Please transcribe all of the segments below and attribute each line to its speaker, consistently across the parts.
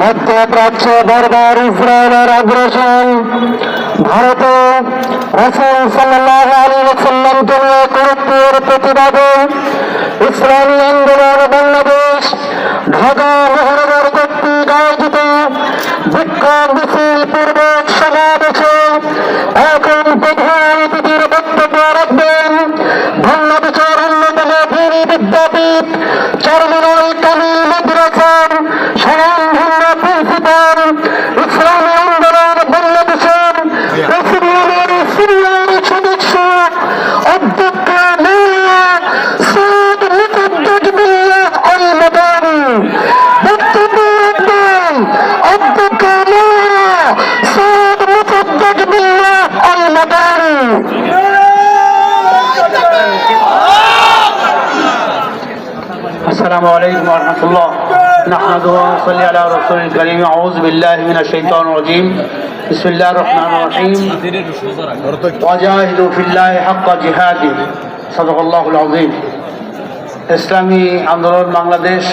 Speaker 1: মধ্যপ্রাচ্য বারবার ইসরায়েলের আগ্রাসন ভারতে রসুল সাল্লাহ আলী সাল্লামকে নিয়ে কুরুত্বের প্রতিবাদে ইসলামী আন্দোলন বাংলাদেশ, ঢাকা
Speaker 2: السلام عليكم ورحمة الله نحمده ونصلي على رسول الكريم أعوذ بالله من الشيطان الرجيم بسم الله الرحمن الرحيم وجاهدوا في الله حق جهاده صدق الله العظيم ইসলামী আন্দোলন বাংলাদেশ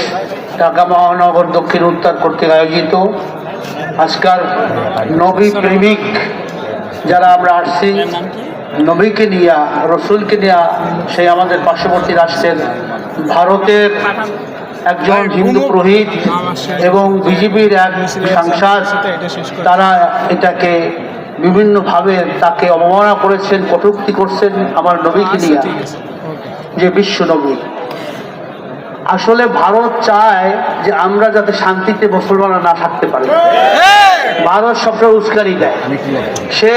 Speaker 2: ঢাকা মহানগর দক্ষিণ উত্তর কর্তৃক আয়োজিত আজকাল নবী প্রেমিক যারা আমরা আসছি নবীকে নিয়া রসুলকে নিয়া সেই আমাদের পার্শ্ববর্তী রাষ্ট্রের ভারতের একজন হিন্দু পুরোহিত এবং বিজেপির এক সাংসদ তারা এটাকে বিভিন্নভাবে তাকে অবমাননা করেছেন কটুক্তি করছেন আমার নবীকে নিয়ে যে বিশ্ব নবী। আসলে ভারত চায় যে আমরা যাতে শান্তিতে মুসলমানরা না থাকতে পারি। ভারত সবসময় উস্কানি দেয়। সে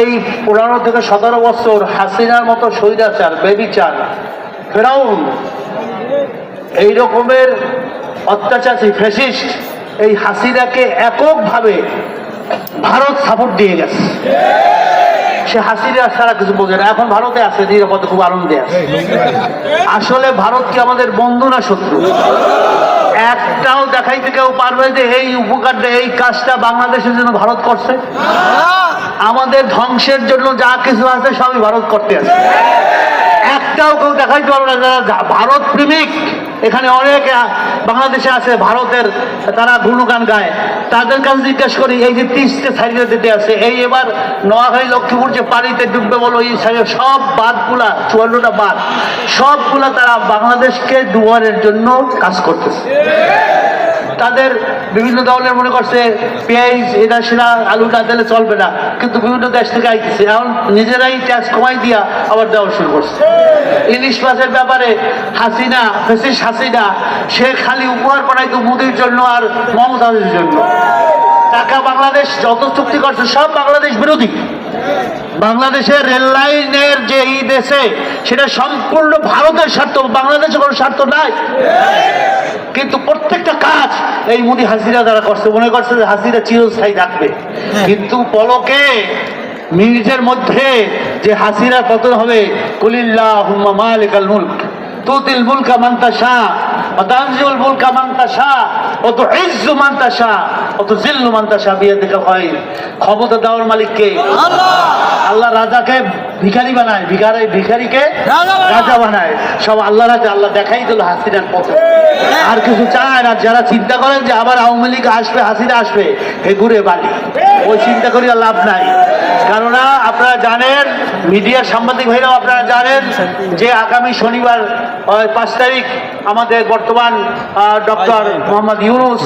Speaker 2: এই পুরানো থেকে সতেরো বছর হাসিনার মতো স্বৈরাচার, বেবিচার, ফেরাউন, এই রকমের অত্যাচারী, ফ্যাসিস্ট এই হাসিনাকে এককভাবে ভারত সাপোর্ট দিয়ে গেছে। সে হাসিনা ছাড়া কিছু বোঝে না। এখন ভারতে আছে নিরাপদে খুব আনন্দে আছে। আসলে ভারত কি আমাদের বন্ধু না শত্রু? একটাও দেখাইতে কেউ পারবে যে এই উপকারটা এই কাজটা বাংলাদেশের জন্য ভারত করছে? আমাদের ধ্বংসের জন্য যা কিছু আছে সবই ভারত করতে আছে। একটাও কেউ দেখাইতে পারবে না যারা ভারত প্রেমিক। এখানে অনেক বাংলাদেশে আছে ভারতের তারা গুণগান গায়। তাদের কাছে জিজ্ঞাসা করি, এই যে তিরিশটা সাইডে দিতে আছে, এই এবার নোয়াখালী লক্ষ্মীপুর যে পানিতে ডুববে বলো, এই সাইডে সব বাঁধগুলা, চুয়ান্নটা বাঁধ, সবগুলা তারা বাংলাদেশকে ডুবারের জন্য কাজ করতেছে। তাদের বিভিন্ন দলের মনে করছে, পেঁয়াজ, এটা সেটা আলু না দিলে চলবে না। কিন্তু বিভিন্ন দেশ থেকে আইতেছে। এখন নিজেরাই ট্যাক্স কমাই দিয়া আবার দেওয়া শুরু করছে। ইলিশ মাছের ব্যাপারে হাসিনা, ফেসিস হাসিনা, সে খালি উপহার বানাইতো মোদির জন্য আর মমতাজের জন্য। টাকা বাংলাদেশ যত চুক্তি করছে, সব বাংলাদেশ বিরোধী। বাংলাদেশের রেল লাইনের যে এই দেশে সেটা সম্পূর্ণ ভারতের স্বার্থ। বাংলাদেশের কোনো স্বার্থ নাই। কিন্তু প্রত্যেকটা কাজ এই মুদি হাসিরা দ্বারা করছে মনে করছে যে হাসিরা চিরস্থায়ী থাকবে। কিন্তু পলকে মিনিটের মধ্যে যে হাসিরা পতন হবে কুলিল্লাহ মালিকাল মুলক। তুতিল মুলকা মান্তা শাহ শাহ অত ইজ্জু মান্তা শাহ অত জিল্লু মান্তা শাহ বিয়ে দেখে হয় ক্ষমতা দেওয়ার মালিককে আল্লাহ! রাজাকে ভিখারি বানায় ভিখারি ভিখারিকে রাজা বানায়। সব আল্লাহ রাজা আল্লাহ দেখাই দিল হাসিনার পথে। আর কিছু চায় না। যারা চিন্তা করেন যে আবার আওয়ামী লীগ আসবে হাসিনা আসবে হে ঘুরে বাড়ি। ওই চিন্তা করিয়া লাভ নাই। কেননা আপনারা জানেন মিডিয়ার সাংবাদিক ভাইরাও আপনারা জানেন যে আগামী শনিবার পাঁচ তারিখ আমাদের বর্তমান ডক্টর মোহাম্মদ ইউনুস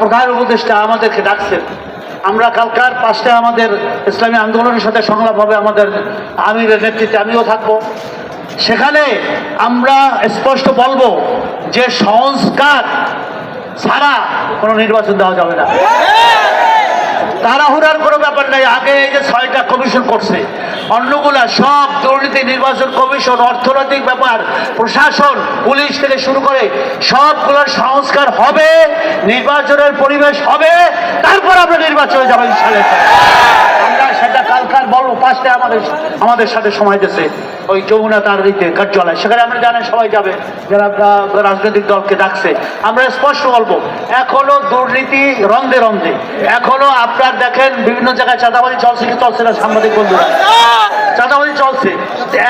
Speaker 2: প্রধান উপদেষ্টা আমাদেরকে ডাকছেন। আমরা কালকার পাঁচটা আমাদের ইসলামী আন্দোলনের সাথে সংলাপ হবে আমাদের আমিরের নেতৃত্বে, আমিও থাকব। সেখানে আমরা স্পষ্ট বলব যে সংস্কার ছাড়া কোনো নির্বাচন দেওয়া যাবে না। তাড়াহুড়ার কোনো ব্যাপার নাই। আগে এই যে ছয়টা কমিশন করছে অন্যগুলা সব দুর্নীতি নির্বাচন কমিশন, অর্থনৈতিক ব্যাপার, প্রশাসন, পুলিশ থেকে শুরু করে সবগুলোর সংস্কার হবে, নির্বাচনের পরিবেশ হবে, তারপর আমরা নির্বাচনে যাব সেটা কালকার বলব পাঁচটায় আমাদের আমাদের সাথে সময় দিয়েছে। ওই যমুনা তার দিতে কার্যালয়। সেখানে আমরা জানেন সবাই যাবে। যারা রাজনৈতিক দলকে ডাকছে। আমরা স্পষ্ট বলব, এখনও দুর্নীতি রন্ধে রন্ধে। এখনও আপনার দেখেন, বিভিন্ন জায়গায় চাঁদাবাজি চলছে, কি চলছে না সাংবাদিক বন্ধুরা? চাঁদাবাজি চলছে।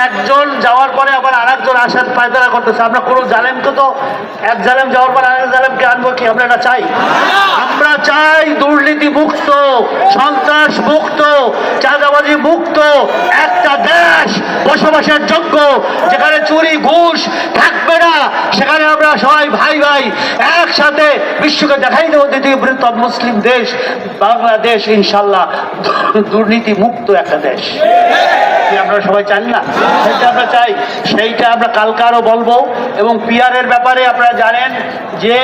Speaker 2: একজন যাওয়ার পরে আবার আর একজন আসার পায়দারা করতেছে। আমরা কোনো জালেমকে তো এক জালেম যাওয়ার পর আরেক জালেমকে আনব কি? আমরা এটা চাই? আমরা চাই দুর্নীতি মুক্ত মুক্ত, চাঁদাবাজি মুক্ত, একটা দেশ বসবাসের যোগ্য, যেখানে চুরি, ঘুষ থাকবে না। সেখানে আমরা সবাই ভাই ভাই একসাথে বিশ্বকে দেখাই দেবো, দ্বিতীয় বৃহত্তম মুসলিম দেশ, বাংলাদেশ, ইনশাল্লাহ দুর্নীতি মুক্ত একটা দেশ। আমরা সবাই চাই না? সেটা আমরা চাই। সেইটা আমরা কালকে আরও বলব। এবং পিয়ারের ব্যাপারে আপনারা জানেন যে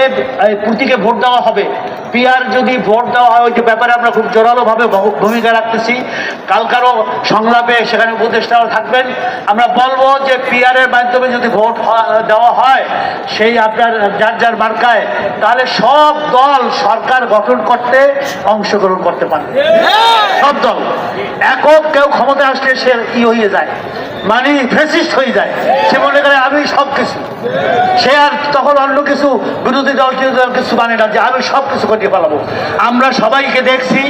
Speaker 2: প্রতীকে ভোট দেওয়া হবে। পিয়ার যদি ভোট দেওয়া হয় ওই ব্যাপারে আমরা খুব জোরালোভাবে ভূমিকা রাখতেছি। কালকারও সংলাপে সেখানে উপদেষ্টারা থাকবেন। আমরা বলব যে পিয়ারের মাধ্যমে যদি ভোট দেওয়া হয় সেই আপনার যার যার মার্কায় তাহলে সব দল সরকার গঠন করতে অংশগ্রহণ করতে পারবে। সব দল। একক কেউ ক্ষমতা আসলে সে ই হয়ে যায়। মানে ফেসিস্ট হয়ে যায়। সে মনে করে, আমি সব কিছু সে আর তখন অন্য কিছু বিরোধী দল কিছু মানে না যে, আমি সব কিছু করিয়ে ফেলাবো। আমরা সবাইকে দেখছি,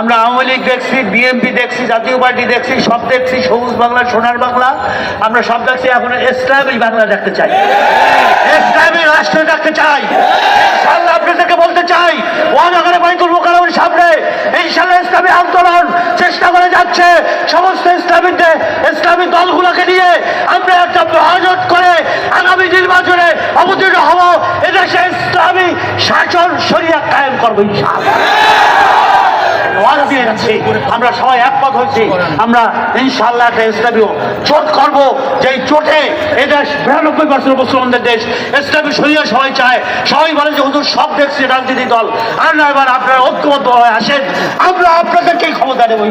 Speaker 2: আমরা আওয়ামী লীগ দেখছি, বিএনপি দেখছি, জাতীয় পার্টি দেখছি, সব দেখছি, সবুজ বাংলা, সোনার বাংলা। আমরা সব দেখছি, এখন ইসলামী বাংলা দেখতে চাই। ইসলামী রাষ্ট্র দেখতে চাই ইনশাল্লাহ আপনাদেরকে বলতে চাই ওয়াদাগারে বাইতুল মোকারমের সামনে ইনশাল্লাহ ইসলামী আন্দোলন যাচ্ছে, সমস্ত ইসলামী ইসলামী দলগুলোকে নিয়ে আমরা একটা মহাজোট করে আগামী নির্বাচনে অবতীর্ণ হব। এদেশে ইসলামী শাসন সরিয়া কায়েম করব আমরা সবাই একমত হয়েছি আমরা ইনশাল্লাহ একটা ইসলামী চোট করব। যেই চোটে এদেশ বিরানব্বই পার্সেন্ট মুসলমানদের দেশ ইসলামী শরীয় সবাই চায়। সবাই বলে যে, হুজুর, সব দেখছি রাজনীতি দল। আর না, এবার আপনারা ঐক্যবদ্ধ হয়ে আসেন। আমরা আপনাদেরকেই ক্ষমতা দেবো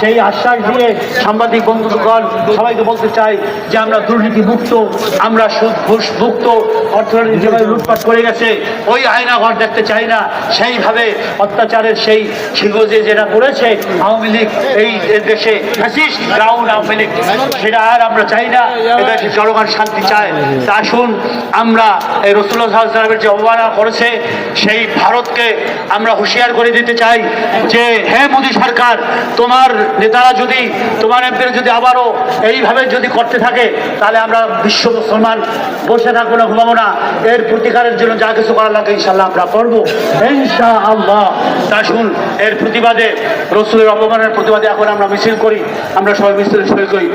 Speaker 2: সেই আশ্বাস দিয়ে সাংবাদিক বন্ধুগণ, সবাইকে বলতে চাই যে, আমরা দুর্নীতি মুক্ত, আমরা সুদ, ঘুষ মুক্ত, অর্থনীতি যেভাবে লুটপাট করে গেছে, ওই আয়না ঘর দেখতে চাই না। সেইভাবে অত্যাচারের সেই শিগজে যেটা করেছে আওয়ামী লীগ, এই দেশে ফ্যাসিস্ট আওয়ামী লীগ, সেটা আর আমরা চাই না। এদেশে জনগণ শান্তি চায়। তা আসুন, আমরা এই রসুল্লাহ সাল্লামের যে অবমাননা করেছে, সেই ভারতকে আমরা হুঁশিয়ার করে দিতে চাই যে, হে মোদী সরকার, তোমার নেতারা যদি, তোমার এমপিরা যদি আবারও এইভাবে যদি করতে থাকে, তাহলে আমরা বিশ্ব মুসলমান, বসে থাকব না, ঘুমাবো না। এর প্রতিকারের জন্য যা কিছু করা লাগে ইনশাল্লাহ আমরা করব। ইনশা আল্লাহ তা শুন এর প্রতিবাদে রসুলের অপমানের প্রতিবাদে এখন আমরা মিছিল করি আমরা সবাই মিছিল শুরু করি